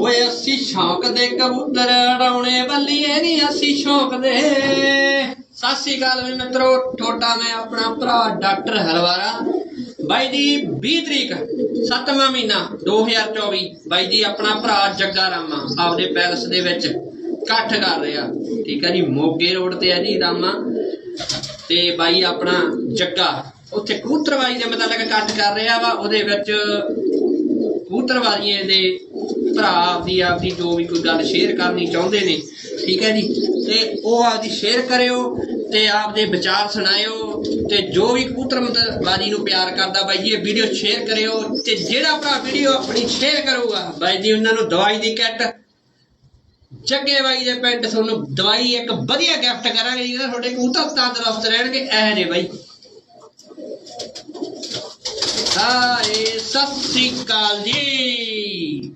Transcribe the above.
ਓਏ ਅਸੀਂ ਸ਼ੌਕ ਦੇ ਕਬੂਤਰ ਉਡਾਉਣੇ ਬੱਲੀਏ ਨਹੀਂ ਅਸੀਂ ਸ਼ੌਕ ਦੇ। ਸਤਿ ਸ਼੍ਰੀ ਅਕਾਲ ਵੀ ਮਿੱਤਰੋ ਟੋਟਾ ਮੈਂ ਆਪਣਾ ਭਰਾ ਡਾਕਟਰ ਹਲਵਾਰਾ। ਬਾਈ ਦੀ 20 ਤਰੀਕ 7ਵਾਂ ਮਹੀਨਾ 2024 ਬਾਈ ਜੀ, ਆਪਣਾ ਭਰਾ ਜੱਗਾ ਰਾਮਾ ਆਪਦੇ ਪੈਲਸ ਦੇ ਵਿੱਚ ਇਕੱਠ ਕਰ ਰਿਹਾ। ਠੀਕ ਹੈ ਜੀ, ਮੋਗੇ ਰੋਡ ਤੇ ਹੈ ਜੀ, ਰਾਮਾ। ਤੇ ਬਾਈ ਆਪਣਾ ਜੱਗਾ, ਉੱਥੇ ਕਬੂਤਰਬਾਜੀ ਦੇ ਮੁਤਲਕ ਇਕੱਠ ਕਰ ਰਿਹਾ ਵਾ, ਉਹਦੇ ਵਿੱਚ ਕਬੂਤਰਬਾਜ਼ੀਆਂ ਦੇ ਭਰਾ ਆਪਦੀ ਆਪਦੀ ਜੋ ਵੀ ਕੋਈ ਗੱਲ ਸ਼ੇਅਰ ਕਰਨੀ ਚਾਹੁੰਦੇ ਨੇ, ਠੀਕ ਹੈ ਜੀ? ਤੇ ਉਹ ਆਪਦੀ ਸ਼ੇਅਰ ਕਰਿਓ ਤੇ ਆਪਦੇ ਵਿਚਾਰ ਸੁਣਾਇਓ ਤੇ ਜੋ ਵੀ ਕਬੂਤਰਬਾਜ਼ੀ ਨੂੰ ਪਿਆਰ ਕਰਦਾ ਬਾਈ ਜੀ, ਇਹ ਵੀਡੀਓ ਸ਼ੇਅਰ ਕਰਿਓ ਤੇ ਜਿਹੜਾ ਭਰਾ ਵੀਡੀਓ ਆਪਣੀ ਸ਼ੇਅਰ ਕਰੂਗਾ, ਬਾਈ ਜੀ, ਉਹਨਾਂ ਨੂੰ ਦਵਾਈ ਦੀ ਕਿੱਟ ਜੱਗੇ ਬਾਈ ਦੇ ਪਿੰਡ ਤੁਹਾਨੂੰ ਦਵਾਈ ਇੱਕ ਵਧੀਆ ਗਿਫਟ ਕਰਾਂਗੇ ਜਿਹੜਾ ਤੁਹਾਡੇ ਕਬੂਤਰ ਤੰਦਰੁਸਤ ਰਹਿਣਗੇ, ਇਹ ਨੇ ਬਾਈ। ਹਾਏ ਸਤਿ ਸ੍ਰੀ ਅਕਾਲ ਜੀ